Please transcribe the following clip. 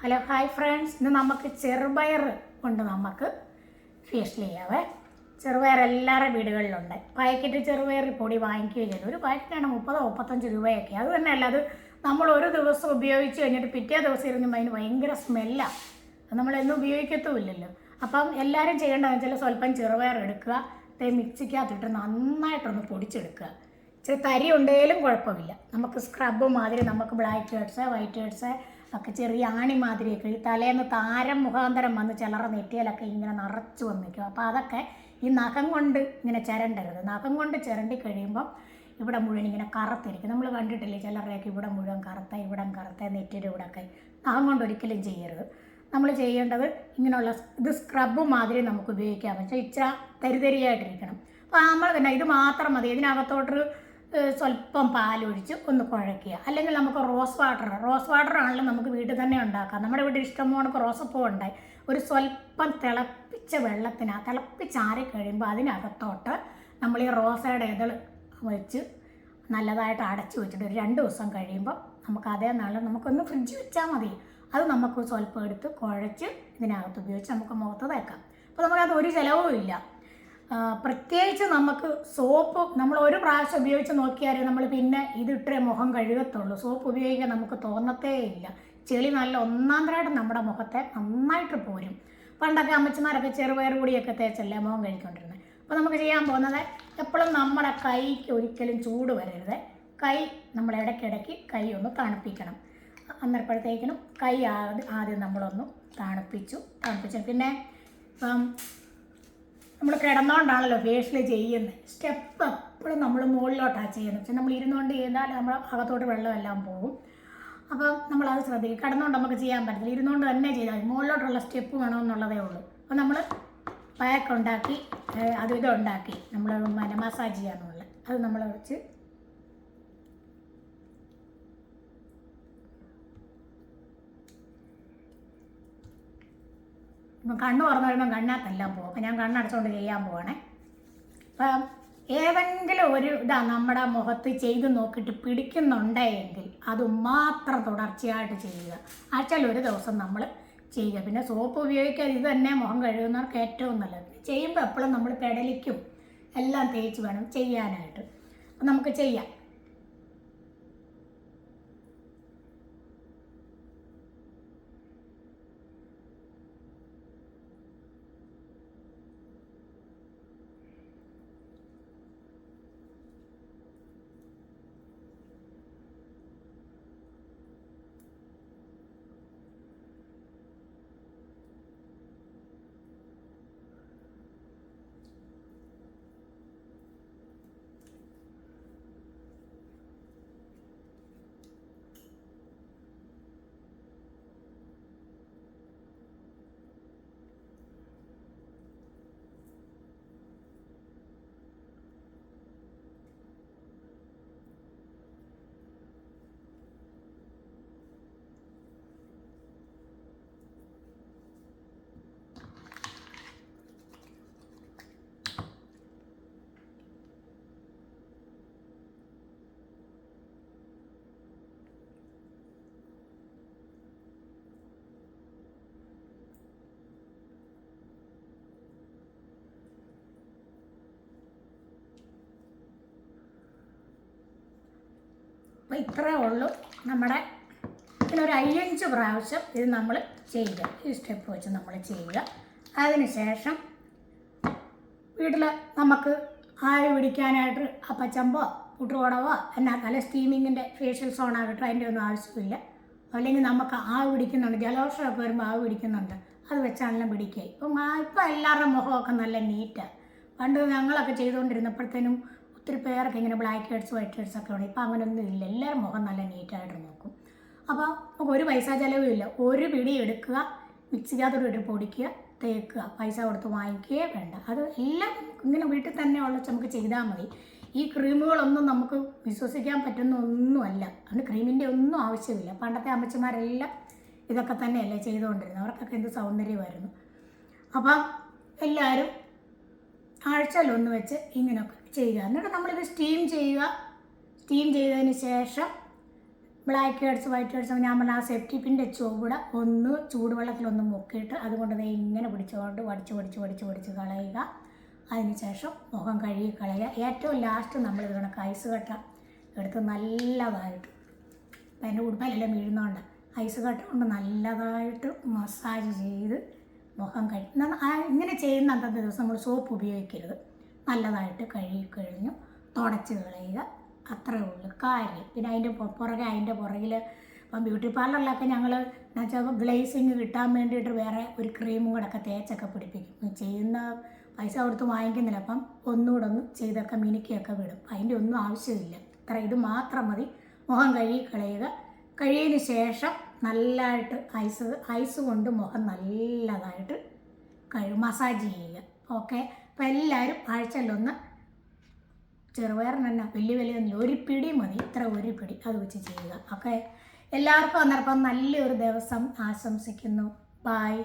Hello hi friends. ഇന്ന് നമുക്ക് ചെറുപയർ കൊണ്ട് നമുക്ക് ഫേഷ്യൽ ചെയ്യാവേ. ചെറുപയർ എല്ലാവരുടെ വീടുകളിലുണ്ട്. പാക്കറ്റ് ചെറുപയർ പൊടി വാങ്ങിക്കുകയും ചെയ്തു. ഒരു പാക്കറ്റാണ് മുപ്പതോ മുപ്പത്തഞ്ച് രൂപയൊക്കെ. അത് തന്നെയല്ല അത് നമ്മൾ ഒരു ദിവസം ഉപയോഗിച്ച് കഴിഞ്ഞിട്ട് പിറ്റേ ദിവസം ഇരുന്ന് അതിന് ഭയങ്കര സ്മെല്ലാണ് അത് നമ്മളെന്നും ഉപയോഗിക്കത്തുമില്ലല്ലോ. അപ്പം എല്ലാവരും ചെയ്യേണ്ടതെന്ന് വെച്ചാൽ സ്വല്പം ചെറുപയർ എടുക്കുക. തേ മിക്സിക്കകത്തിട്ട് നന്നായിട്ടൊന്ന് പൊടിച്ചെടുക്കുക. ഇച്ചിരി തരി ഉണ്ടെങ്കിലും കുഴപ്പമില്ല. നമുക്ക് സ്ക്രബ് മാതിരി നമുക്ക് ബ്ലാക്ക് ഹെഡ്സ് വൈറ്റ് ഹെഡ്സ് ഒക്കെ ചെറിയ ആണി മാതിരിയൊക്കെ ഈ തലേന്ന് താരം മുഖാന്തരം വന്ന് ചിലറ നെറ്റിയിലൊക്കെ ഇങ്ങനെ നിറച്ചു വന്നിരിക്കും. അപ്പോൾ അതൊക്കെ ഈ നഖം കൊണ്ട് ഇങ്ങനെ ചിരണ്ടരുത്. നഖം കൊണ്ട് ചിരണ്ടി കഴിയുമ്പം ഇവിടെ മുഴുവൻ ഇങ്ങനെ കറുത്തിരിക്കും. നമ്മൾ കണ്ടിട്ടില്ലേ ചിലരുടെയൊക്കെ ഇവിടെ മുഴുവൻ കറുത്ത ഇവിടെ കറുത്ത നെറ്റിയുടെ ഇവിടെ ഒക്കെ നഖം കൊണ്ട് ഒരിക്കലും ചെയ്യരുത്. നമ്മൾ ചെയ്യേണ്ടത് ഇങ്ങനെയുള്ള ഇത് സ്ക്രബ് മാതിരി നമുക്ക് ഉപയോഗിക്കാം. പക്ഷേ ഇച്ചിരി തരിതരിയായിട്ടിരിക്കണം. അപ്പോൾ നമ്മൾ തന്നെ ഇത് മാത്രം മതി. ഇതിനകത്തോട്ട് ഏഹ്, സ്വല്പം പാലൊഴിച്ച് ഒന്ന് കുഴക്കുക. അല്ലെങ്കിൽ നമുക്ക് റോസ് വാട്ടർ റോസ് വാട്ടർ ആണെങ്കിലും നമുക്ക് വീട്ടിൽ തന്നെ ഉണ്ടാക്കാം. നമ്മുടെ വീട്ടിൽ ഇഷ്ടംപോലെ റോസപ്പൂ ഉണ്ടായി. ഒരു സ്വല്പം തിളപ്പിച്ച വെള്ളത്തിന് തിളപ്പിച്ചാറി കഴിയുമ്പോൾ അതിനകത്തോട്ട് നമ്മൾ ഈ റോസയുടെ ഇതൾ വെച്ച് നല്ലതായിട്ട് അടച്ചു വെച്ചിട്ട് ഒരു രണ്ട് ദിവസം കഴിയുമ്പോൾ നമുക്ക് അതേ നാളെ നമുക്കൊന്ന് ഫ്രിഡ്ജ് വെച്ചാൽ മതി. അത് നമുക്ക് സ്വല്പം എടുത്ത് കുഴച്ച് ഇതിനകത്ത് ഉപയോഗിച്ച് നമുക്ക് മുഖത്ത് തേക്കാം. അപ്പോൾ നമുക്കത് ഒരു ചിലവും ഇല്ല. പ്രത്യേകിച്ച് നമുക്ക് സോപ്പ് നമ്മൾ ഒരു പ്രാവശ്യം ഉപയോഗിച്ച് നോക്കിയാലേ നമ്മൾ പിന്നെ ഇതിട്ടേ മുഖം കഴുകത്തുള്ളൂ. സോപ്പ് ഉപയോഗിക്കാൻ നമുക്ക് തോന്നത്തേ ഇല്ല. ചെളി നല്ല ഒന്നാന്തരമായിട്ട് നമ്മുടെ മുഖത്തെ നന്നായിട്ട് പോരും. പണ്ടൊക്കെ അമ്മച്ചിമാരൊക്കെ ചെറുപയർ കൂടിയൊക്കെ തേച്ചല്ലേ മുഖം കഴിക്കൊണ്ടിരുന്നത് അപ്പോൾ നമുക്ക് ചെയ്യാൻ പോകുന്നത് എപ്പോഴും നമ്മുടെ കൈക്ക് ഒരിക്കലും ചൂട് വരരുത്. കൈ നമ്മൾ ഇടയ്ക്കിടയ്ക്ക് കൈ ഒന്ന് തണുപ്പിക്കണം. അന്നേരപ്പോഴത്തേക്കിനും കൈ ആദ്യം നമ്മളൊന്ന് തണുപ്പിച്ചു. തണുപ്പിച്ചു പിന്നെ നമ്മൾ കിടന്നുകൊണ്ടാണല്ലോ ഫേഷ്യൽ ചെയ്യുന്നത് സ്റ്റെപ്പ് എപ്പോഴും നമ്മൾ മുകളിലോട്ടാണ് ചെയ്യുന്നത് പക്ഷെ നമ്മൾ ഇരുന്നുകൊണ്ട് ചെയ്താൽ നമ്മൾ അകത്തോട്ട് വെള്ളമെല്ലാം പോകും അപ്പോൾ നമ്മളത് ശ്രദ്ധിക്കും. കിടന്നുകൊണ്ട് നമുക്ക് ചെയ്യാൻ പറ്റില്ല ഇരുന്നുകൊണ്ട് തന്നെ ചെയ്താൽ മതി. മുകളിലോട്ടുള്ള സ്റ്റെപ്പ് വേണമെന്നുള്ളതേ ഉള്ളൂ. അപ്പോൾ നമ്മൾ പാക്ക് ഉണ്ടാക്കി അതും ഇതും നമ്മൾ മസാജ് ചെയ്യാനുള്ളത് അത് നമ്മൾ വെച്ച് കണ്ണ് തുറന്നു വരുമ്പം കണ്ണാത്തെല്ലാം പോകും അപ്പം ഞാൻ കണ്ണടച്ചുകൊണ്ട് ചെയ്യാൻ പോവാണേ. അപ്പം ഏതെങ്കിലും ഒരു ഇതാ നമ്മുടെ മുഖത്ത് ചെയ്ത് നോക്കിയിട്ട് പിടിക്കുന്നുണ്ടെങ്കിൽ അത് മാത്രം തുടർച്ചയായിട്ട് ചെയ്യുക. ആഴ്ചയിൽ ഒരു ദിവസം നമ്മൾ ചെയ്യുക. പിന്നെ സോപ്പ് ഉപയോഗിക്കാതെ ഇത് തന്നെ മുഖം കഴുകുന്നവർക്ക് ഏറ്റവും നല്ലത്. ചെയ്യുമ്പോൾ എപ്പോഴും നമ്മൾ പെടലിക്കും. എല്ലാം തേച്ച് വേണം ചെയ്യാനായിട്ട്. അപ്പം നമുക്ക് ചെയ്യാം. അപ്പോൾ ഇത്രേ ഉള്ളൂ. നമ്മുടെ ഇതിനൊരു അയ്യഞ്ച് പ്രാവശ്യം ഇത് നമ്മൾ ചെയ്യുക. ഈ സ്റ്റെപ്പ് വെച്ച് നമ്മൾ ചെയ്യുക. അതിന് ശേഷം വീട്ടിൽ നമുക്ക് ആവി പിടിക്കാനായിട്ട് അപ്പച്ചമ്പോ പുട്ടുകുടവോ എന്നാൽ തല സ്റ്റീമിങ്ങിന്റെ ഫേഷ്യൽ സോൺ സോണാകട്ടെ അതിന്റെ ഒന്നും ആവശ്യമില്ല. അല്ലെങ്കിൽ നമുക്ക് ആവി പിടിക്കുന്നുണ്ട് ജലദോഷമൊക്കെ വരുമ്പോൾ ആവി പിടിക്കുന്നുണ്ട്. അത് വെച്ചാണെല്ലാം പിടിക്കുക ഇപ്പം ഇപ്പം എല്ലാവരുടെ മുഖമൊക്കെ നല്ല നീറ്റാണ് പണ്ട് ഞങ്ങളൊക്കെ ചെയ്തുകൊണ്ടിരുന്നപ്പോഴത്തേനും ഒത്തിരി പേരൊക്കെ ഇങ്ങനെ ബ്ലാക്ക് ഹെഡ്സ് വൈറ്റ് ഹെഡ്സ് ഒക്കെ ഉണ്ട്. ഇപ്പം അങ്ങനെയൊന്നും ഇല്ല. എല്ലാവരും മുഖം നല്ല നീറ്റായിട്ട് നോക്കും. അപ്പോൾ നമുക്ക് ഒരു പൈസ ചിലവും ഇല്ല. ഒരു പിടി എടുക്കുക മിക്സിക്കകത്തോട് ഇട്ട് പൊടിക്കുക തേക്കുക. പൈസ കൊടുത്ത് വാങ്ങിക്കുകയേ വേണ്ട. അത് എല്ലാം ഇങ്ങനെ വീട്ടിൽ തന്നെ ഉള്ള നമുക്ക് ചെയ്താൽ മതി. ഈ ക്രീമുകളൊന്നും നമുക്ക് വിശ്വസിക്കാൻ പറ്റുന്ന ഒന്നുമല്ല അതുകൊണ്ട് ക്രീമിന്റെ ഒന്നും ആവശ്യമില്ല. പണ്ടത്തെ അമ്മച്ചമാരെല്ലാം ഇതൊക്കെ തന്നെയല്ലേ ചെയ്തുകൊണ്ടിരുന്നത്. അവർക്കൊക്കെ എന്ത് സൗന്ദര്യമായിരുന്നു. അപ്പം എല്ലാവരും ആഴ്ചയിലൊന്ന് വെച്ച് ഇങ്ങനെയൊക്കെ ചെയ്യുക. എന്നിട്ട് നമ്മളിത് സ്റ്റീം ചെയ്യുക. സ്റ്റീം ചെയ്തതിന് ശേഷം ബ്ലാക്ക് ഹെഡ്സ് വൈറ്റ് ഹെഡ്സ് ഞാൻ പറഞ്ഞ ആ സെപ്റ്റിപ്പിന്റെ ചുവട് ഒന്ന് ചൂടുവെള്ളത്തിലൊന്ന് മുക്കിയിട്ട് അതുകൊണ്ട് ദേ ഇങ്ങനെ പിടിച്ചുകൊണ്ട് വടിച്ച് വടിച്ച് വടിച്ച് വടിച്ച് കളയുക. അതിനുശേഷം മുഖം കഴുകി കളയുക. ഏറ്റവും ലാസ്റ്റ് നമ്മൾ ഇത് കണക്ക് ഐസ് കട്ട എടുത്ത് നല്ലതായിട്ട് അപ്പം എന്റെ ഉടുപ്പയിലെല്ലാം വീഴുന്നതുകൊണ്ട് ഐസ് കട്ട കൊണ്ട് നല്ലതായിട്ട് മസാജ് ചെയ്ത് മുഖം കഴുകി. ഇങ്ങനെ ചെയ്യുന്ന അന്നത്തെ ദിവസം നമ്മൾ സോപ്പ് ഉപയോഗിക്കരുത്. നല്ലതായിട്ട് കഴുകി കഴിഞ്ഞു. തുടച്ച് കളയുക. അത്രേ ഉള്ളൂ കാര്യം. പിന്നെ അതിന്റെ പുറകെ അതിന്റെ പുറകിൽ ഇപ്പം ബ്യൂട്ടി പാർലറിലൊക്കെ ഞങ്ങൾ എന്നുവെച്ചാൽ ഗ്ലേസിങ് കിട്ടാൻ വേണ്ടിയിട്ട് വേറെ ഒരു ക്രീമും കൂടെ ഒക്കെ തേച്ചൊക്കെ പിടിപ്പിക്കും. ചെയ്യുന്ന പൈസ കൊടുത്ത് വാങ്ങിക്കുന്നില്ല. അപ്പം ഒന്നുകൂടെ ഒന്ന് ചെയ്തൊക്കെ മിനുക്കിയൊക്കെ വിടും. അതിന്റെ ഒന്നും ആവശ്യമില്ല. ഇത്ര ഇത് മാത്രം മതി. മുഖം കഴുകി കളയുക. കഴിയതിന് ശേഷം നല്ലതായിട്ട് ഐസ് ഐസ് കൊണ്ട് മുഖം നല്ലതായിട്ട് കഴി മസാജ് ചെയ്യുക. ഓക്കെ? അപ്പോൾ എല്ലാവരും ആഴ്ചയിലൊന്ന് ചെറുപയറിന് തന്നെ വലിയ വലിയൊന്നുമില്ല. ഒരു പിടി മതി ഇത്ര ഒരു പിടി അത് വെച്ച് ചെയ്യുക. ഓക്കെ എല്ലാവർക്കും അന്നേരം നല്ലൊരു ദിവസം ആശംസിക്കുന്നു. ബായ്